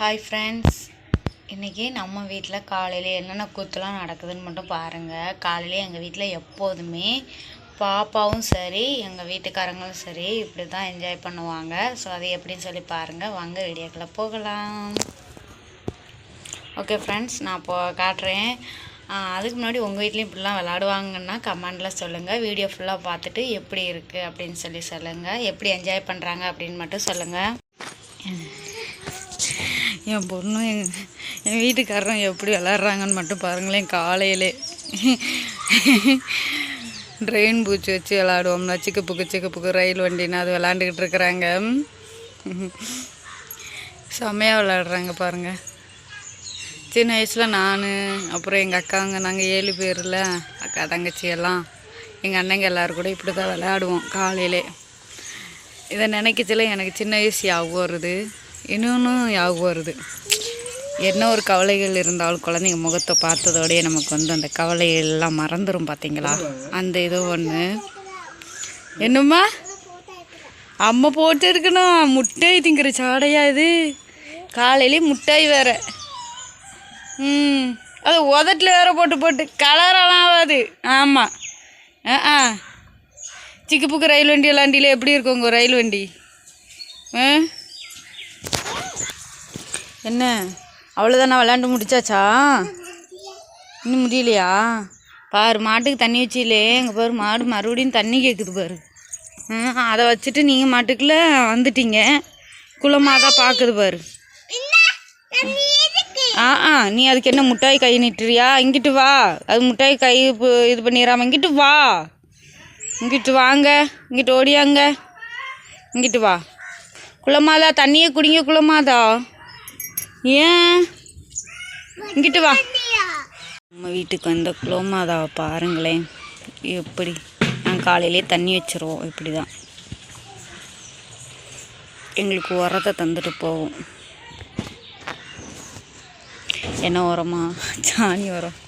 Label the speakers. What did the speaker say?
Speaker 1: Hi friends இன்றைக்கி நம்ம வீட்டில் காலையில் என்னென்ன கூத்துலாம் நடக்குதுன்னு மட்டும் பாருங்கள் காலையில் எங்கள் வீட்டில் எப்போதுமே பாப்பாவும் சரி எங்கள் வீட்டுக்காரங்களும் சரி இப்படி தான் என்ஜாய் பண்ணுவாங்க. ஸோ அது எப்படின்னு சொல்லி பாருங்கள் வாங்க வீடியோக்குள்ளே போகலாம். ஓகே ஃப்ரெண்ட்ஸ் நான் இப்போ காட்டுறேன். அதுக்கு முன்னாடி உங்கள் வீட்லேயும் இப்படிலாம் விளாடுவாங்கன்னா கமெண்டில் சொல்லுங்கள் வீடியோ ஃபுல்லாக பார்த்துட்டு எப்படி இருக்குது அப்படின்னு சொல்லி சொல்லுங்கள் எப்படி என்ஜாய் பண்ணுறாங்க அப்படின்னு மட்டும் சொல்லுங்கள் என் பொண்ணும் என் என் வீட்டுக்காரரும் எப்படி விளாட்றாங்கன்னு மட்டும் பாருங்களேன் காலையிலே. ட்ரெயின் பூச்சி வச்சு விளாடுவோம்னா சிக்கு புக்கு சிக்கு புக்கு ரயில் வண்டின்னா அது விளாண்டுக்கிட்டு இருக்கிறாங்க. செம்மையாக விளாடுறாங்க பாருங்கள் சின்ன வயசில் நான் அப்புறம் எங்கள் அக்காங்க நாங்கள் ஏழு பேரில் அக்கா தங்கச்சி எல்லாம். எங்கள் அண்ணங்க எல்லோரும் கூட இப்படி தான் விளையாடுவோம் காலையிலே. இதை நினைக்கச்சில எனக்கு சின்ன வயசு ஞாபகம் வருது. இன்னொன்று ஞாபகம் வருது. என்ன ஒரு கவலைகள் இருந்தாலும் குழந்தைங்க முகத்தை பார்த்ததோடயே நமக்கு வந்து அந்த கவலைகள் எல்லாம் மறந்துடும் பார்த்தீங்களா அந்த இது ஒன்று என்னம்மா? அம்மா போட்டு இருக்கணும் முட்டாய் திங்கிற சாடையா இது? காலையிலே முட்டாய் வேற. ம். அது உதட்டில் வேற போட்டு போட்டு. கலரெல்லாம் ஆகாது. ஆமாம் ஆ ஆ. சிக்கு புக்கு ரயில் வண்டி விளாண்டியில் எப்படி இருக்கும் உங்கள் ரயில் வண்டி? ஆ? என்ன? அவ்வளோதானா விளாண்டு முடிச்சாச்சா? இன்னும் முடியலையா? பாரு மாட்டுக்கு தண்ணி வச்சிலே எங்கள் பாரு மாடு மறுபடியும் தண்ணி கேட்குது பாரு. அதை வச்சுட்டு நீங்கள் மாட்டுக்குள்ள வந்துட்டீங்க. குளமாக தான் பார்க்குது பாரு. ஆ ஆ நீ அதுக்கு என்ன முட்டாய் கை நிட்டுறியா? இங்கிட்டு வா. அது முட்டாய் கை இது பண்ணிடாம இங்கிட்டு வா. இங்கிட்டு வாங்க. இங்கிட்டு ஓடியாங்க. இங்கிட்டு வா. குளமாதா? தண்ணியை குடிங்க குளமாதா? ஏன்? இங்கிட்டு வா. நம்ம வீட்டுக்கு வந்த குளமாதாவை பாருங்களேன். எப்படி? நாங்கள் காலையிலே தண்ணி வச்சிருவோம். இப்படி தான் எங்களுக்கு உரத்தை தந்துட்டு போவோம். என்ன உரமா? சாணி உரம்.